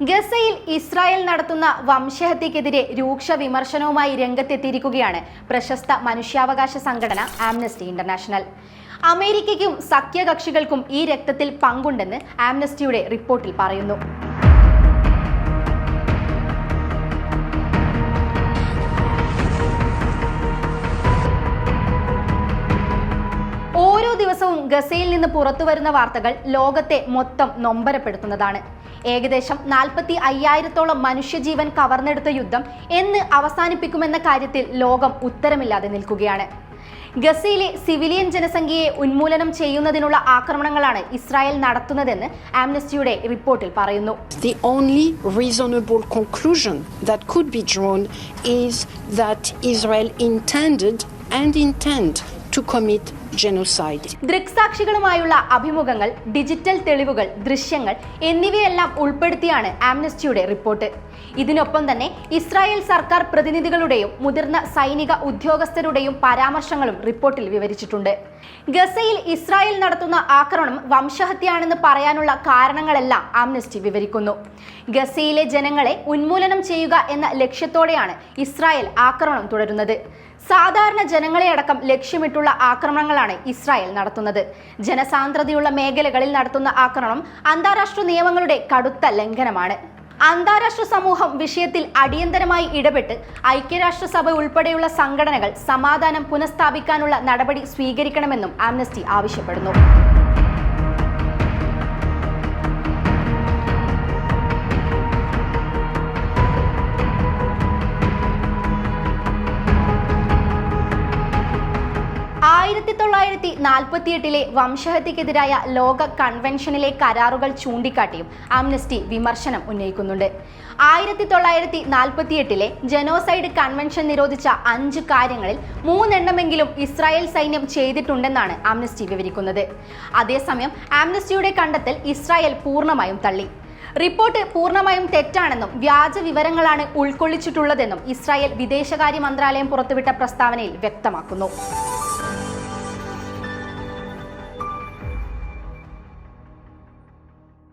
ഗസയിൽ ഇസ്രായേൽ നടത്തുന്ന വംശഹത്യക്കെതിരെ രൂക്ഷ വിമർശനവുമായി രംഗത്തെത്തിയിരിക്കുകയാണ് പ്രശസ്ത മനുഷ്യാവകാശ സംഘടന ആംനസ്റ്റി ഇന്റർനാഷണൽ. അമേരിക്കയ്ക്കും സഖ്യകക്ഷികൾക്കും ഈ രക്തത്തിൽ പങ്കുണ്ടെന്ന് ആംനസ്റ്റിയുടെ റിപ്പോർട്ടിൽ പറയുന്നു. ദിവസവും ഗസയിൽ നിന്ന് പുറത്തുവരുന്ന വാർത്തകൾ ലോകത്തെ മൊത്തം നൊമ്പരപ്പെടുത്തുന്നതാണ്. ഏകദേശം നാൽപ്പത്തി അയ്യായിരത്തോളം മനുഷ്യജീവൻ കവർന്നെടുത്ത യുദ്ധം എന്ന് അവസാനിപ്പിക്കുമെന്ന കാര്യത്തിൽ ലോകം ഉത്തരമില്ലാതെ നിൽക്കുകയാണ്. ഗസയിലെ സിവിലിയൻ ജനസംഖ്യയെ ഉന്മൂലനം ചെയ്യുന്നതിനുള്ള ആക്രമണങ്ങളാണ് ഇസ്രായേൽ നടത്തുന്നതെന്ന് ആംനസ്റ്റിയുടെ റിപ്പോർട്ടിൽ പറയുന്നു. The only reasonable conclusion that could be drawn is that Israel intended and intend to commit genocide. ദൃക്സാക്ഷികളുമായുള്ള അഭിമുഖങ്ങൾ ഡിജിറ്റൽ തെളിവുകൾ ദൃശ്യങ്ങൾ എന്നിവയെല്ലാം ഉൾപ്പെടുത്തിയാണ് ആംനസ്റ്റിയുടെ റിപ്പോർട്ട്. ഇതിനൊപ്പം തന്നെ ഇസ്രായേൽ സർക്കാർ പ്രതിനിധികളുടെയും മുതിർന്ന സൈനിക ഉദ്യോഗസ്ഥരുടെയും പരാമർശങ്ങളും റിപ്പോർട്ടിൽ വിവരിച്ചിട്ടുണ്ട്. ഗസയിൽ ഇസ്രായേൽ നടത്തുന്ന ആക്രമണം വംശഹത്യയാണെന്ന് പറയാനുള്ള കാരണങ്ങളെല്ലാം ആംനസ്റ്റി വിവരിക്കുന്നു. ഗസയിലെ ജനങ്ങളെ ഉന്മൂലനം ചെയ്യുക എന്ന ലക്ഷ്യത്തോടെയാണ് ഇസ്രായേൽ ആക്രമണം തുടരുന്നത്. സാധാരണ ജനങ്ങളെ അടക്കം ലക്ഷ്യമിട്ടുള്ള ആക്രമണങ്ങളാണ് ഇസ്രായേൽ നടത്തുന്നത്. ജനസാന്ദ്രതയുള്ള മേഖലകളിൽ നടത്തുന്ന ആക്രമണം അന്താരാഷ്ട്ര നിയമങ്ങളുടെ കടുത്ത ലംഘനമാണ്. അന്താരാഷ്ട്ര സമൂഹം വിഷയത്തിൽ അടിയന്തരമായി ഇടപെട്ട് ഐക്യരാഷ്ട്രസഭ ഉൾപ്പെടെയുള്ള സംഘടനകൾ സമാധാനം പുനഃസ്ഥാപിക്കാനുള്ള നടപടി സ്വീകരിക്കണമെന്നും ആംനസ്റ്റി ആവശ്യപ്പെടുന്നു. തൊള്ളായിരത്തി നാൽപ്പത്തിയെട്ടിലെ വംശഹത്യക്കെതിരായ ലോക കൺവെൻഷനിലെ കരാറുകൾ ചൂണ്ടിക്കാട്ടിയും ആംനസ്റ്റി വിമർശനം ഉന്നയിക്കുന്നുണ്ട്. ആയിരത്തി തൊള്ളായിരത്തി നാൽപ്പത്തിയെട്ടിലെ ജനോസൈഡ് കൺവെൻഷൻ നിരോധിച്ച അഞ്ച് കാര്യങ്ങളിൽ മൂന്നെണ്ണമെങ്കിലും ഇസ്രായേൽ സൈന്യം ചെയ്തിട്ടുണ്ടെന്നാണ് ആംനസ്റ്റി വിവരിക്കുന്നത്. അതേസമയം ആംനസ്റ്റിയുടെ കണ്ടെത്തൽ ഇസ്രായേൽ പൂർണമായും തള്ളി. റിപ്പോർട്ട് പൂർണമായും തെറ്റാണെന്നും വ്യാജ വിവരങ്ങളാണ് ഉൾക്കൊള്ളിച്ചിട്ടുള്ളതെന്നും ഇസ്രായേൽ വിദേശകാര്യ മന്ത്രാലയം പുറത്തുവിട്ട പ്രസ്താവനയിൽ വ്യക്തമാക്കുന്നു.